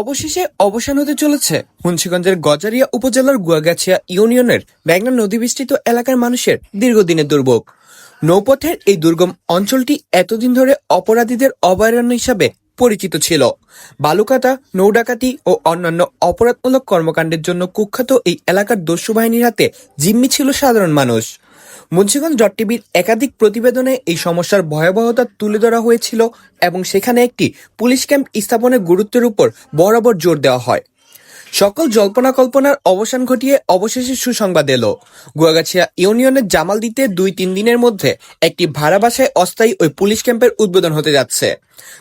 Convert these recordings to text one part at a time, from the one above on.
অবশেষে অবসান হতে চলেছে। মুন্সিগঞ্জের গজারিয়া উপজেলার গুয়াগাছিয়া ইউনিয়নের মেঘনা নদী বিস্তৃত এলাকার মানুষের দীর্ঘদিনের দুর্ভোগ। নৌপথের এই দুর্গম অঞ্চলটি এতদিন ধরে অপরাধীদের অভয়ারণ্য হিসাবে পরিচিত ছিল। বালুকাটা নৌডাকাতি ও অন্যান্য অপরাধমূলক কর্মকাণ্ডের জন্য কুখ্যাত এই এলাকার দস্যু বাহিনীর হাতে জিম্মি ছিল সাধারণ মানুষ। মুন্সিগঞ্জ ডট টিভির একাধিক প্রতিবেদনে এই সমস্যার ভয়াবহতা তুলে ধরা হয়েছিল এবং সেখানে একটি পুলিশ ক্যাম্প স্থাপনের গুরুত্বের উপর বরাবর জোর দেওয়া হয়। সকল জল্পনা কল্পনার অবসান ঘটিয়ে অবশেষে সুসংবাদ এলো। গুয়াগাছিয়া ইউনিয়নের জামাল দিতে দুই তিন দিনের মধ্যে একটি ভাড়া বাসায় অস্থায়ী ওই পুলিশ ক্যাম্পের উদ্বোধন হতে যাচ্ছে।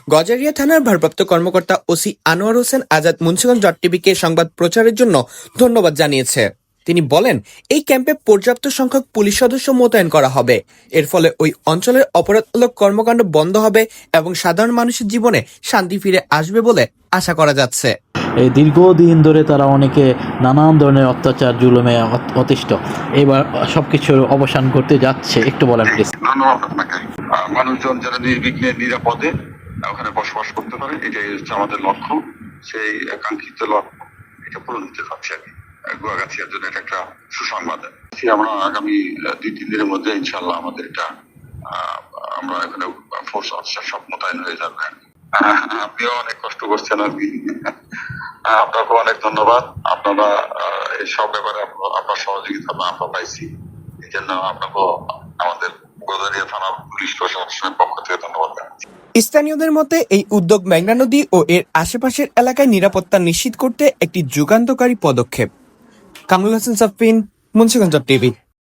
গজারিয়া থানার ভারপ্রাপ্ত কর্মকর্তা ওসি আনোয়ার হোসেন আজাদ মুন্সিগঞ্জ ডট টিভিকে সংবাদ প্রচারের জন্য ধন্যবাদ জানিয়েছে। তিনি বলেন এই ক্যাম্পে পর্যাপ্ত সংখ্যক পুলিশ সদস্য মোতায়েন করা হবে। এর ফলে ওই অঞ্চলের অপরাধমূলক কর্মকাণ্ড বন্ধ হবে এবং সাধারণ মানুষের জীবনে শান্তি ফিরে আসবে বলে আশা করা যাচ্ছে। এই দীর্ঘদিন ধরে তারা অনেকে নানান ধরনের অত্যাচার জুলুমে অত- অতিষ্ঠ। এবার সব কিছুর অবসান করতে যাচ্ছে। একটু বলেন প্লিজ। ধন্যবাদ আপনাকে। মানুষজন যারা নির্বিঘ্নে নিরাপদে ওখানে বসবাস করতে পারে এটাই হচ্ছে আমাদের লক্ষ্য। সেই কাঙ্ক্ষিত লক্ষ্য এটা পূরণ হতে পারছে আহ, গুয়াগাছিয়ার জন্য এটা একটা সুসংবাদ। আমরা আগামী দুই, তিন দিনের মধ্যে ইনশাল্লাহ আমাদের এটা আমরা এখানে ফোর্স অফিসার সব মোতায়েন হয়ে যাবে। আপনিও অনেক কষ্ট করছেন আর কি। আপনাকে অনেক ধন্যবাদ। আপনারা এই সব ব্যাপারে আপনার- সহযোগিতা আমরা পাইছি এই জন্য আপনাকে আমাদের গোদারিয়া থানার পুলিশ প্রশাসনের পক্ষ থেকে ধন্যবাদ স্থানীয়দের মতে এই উদ্যোগ মেঘনা নদী ও এর আশেপাশের এলাকায় নিরাপত্তা নিশ্চিত করতে একটি যুগান্তকারী পদক্ষেপ। কামরুল হাসান সাফিন মুন্সিগঞ্জ টিভি